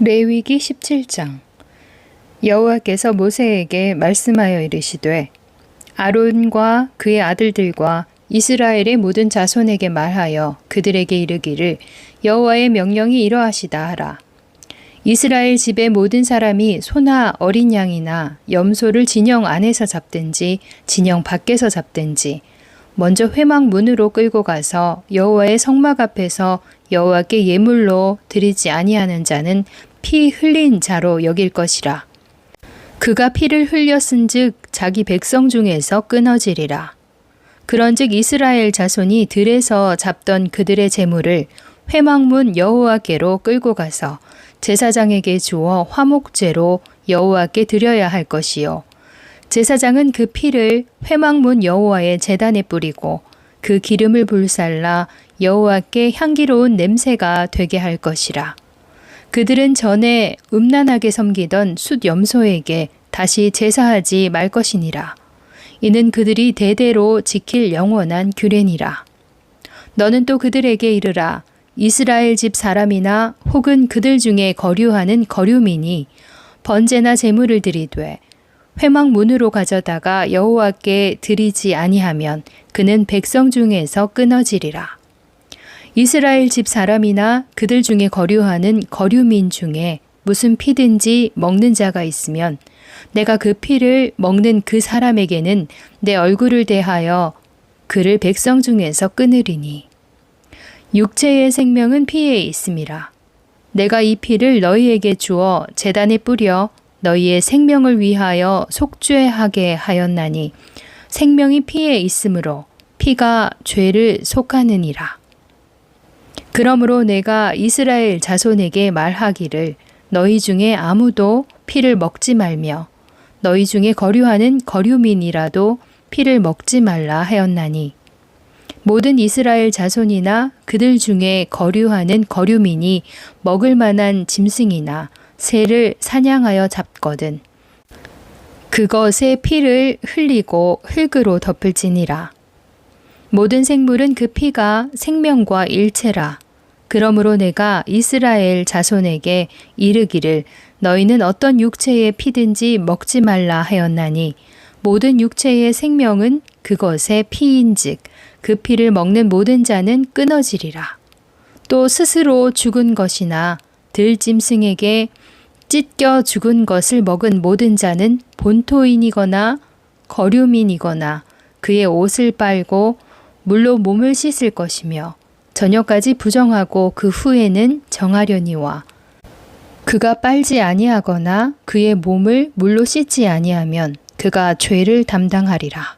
레위기 17장. 여호와께서 모세에게 말씀하여 이르시되 아론과 그의 아들들과 이스라엘의 모든 자손에게 말하여 그들에게 이르기를 여호와의 명령이 이러하시다 하라. 이스라엘 집의 모든 사람이 소나 어린 양이나 염소를 진영 안에서 잡든지 진영 밖에서 잡든지 먼저 회막 문으로 끌고 가서 여호와의 성막 앞에서 여호와께 예물로 드리지 아니하는 자는 피 흘린 자로 여길 것이라. 그가 피를 흘렸은즉 자기 백성 중에서 끊어지리라. 그런즉 이스라엘 자손이 들에서 잡던 그들의 재물을 회막문 여호와께로 끌고 가서 제사장에게 주어 화목제로 여호와께 드려야 할 것이요. 제사장은 그 피를 회막문 여호와의 제단에 뿌리고 그 기름을 불살라 여호와께 향기로운 냄새가 되게 할 것이라. 그들은 전에 음란하게 섬기던 숫 염소에게 다시 제사하지 말 것이니라. 이는 그들이 대대로 지킬 영원한 규례니라. 너는 또 그들에게 이르라. 이스라엘 집 사람이나 혹은 그들 중에 거류하는 거류민이 번제나 제물을 드리되 회막 문으로 가져다가 여호와께 드리지 아니하면 그는 백성 중에서 끊어지리라. 이스라엘 집 사람이나 그들 중에 거류하는 거류민 중에 무슨 피든지 먹는 자가 있으면 내가 그 피를 먹는 그 사람에게는 내 얼굴을 대하여 그를 백성 중에서 끊으리니 육체의 생명은 피에 있음이라 내가 이 피를 너희에게 주어 재단에 뿌려 너희의 생명을 위하여 속죄하게 하였나니 생명이 피에 있으므로 피가 죄를 속하느니라. 그러므로 내가 이스라엘 자손에게 말하기를 너희 중에 아무도 피를 먹지 말며 너희 중에 거류하는 거류민이라도 피를 먹지 말라 하였나니 모든 이스라엘 자손이나 그들 중에 거류하는 거류민이 먹을 만한 짐승이나 새를 사냥하여 잡거든. 그것의 피를 흘리고 흙으로 덮을지니라. 모든 생물은 그 피가 생명과 일체라. 그러므로 내가 이스라엘 자손에게 이르기를 너희는 어떤 육체의 피든지 먹지 말라 하였나니 모든 육체의 생명은 그것의 피인즉 그 피를 먹는 모든 자는 끊어지리라. 또 스스로 죽은 것이나 들짐승에게 찢겨 죽은 것을 먹은 모든 자는 본토인이거나 거류민이거나 그의 옷을 빨고 물로 몸을 씻을 것이며 저녁까지 부정하고 그 후에는 정하려니와 그가 빨지 아니하거나 그의 몸을 물로 씻지 아니하면 그가 죄를 담당하리라.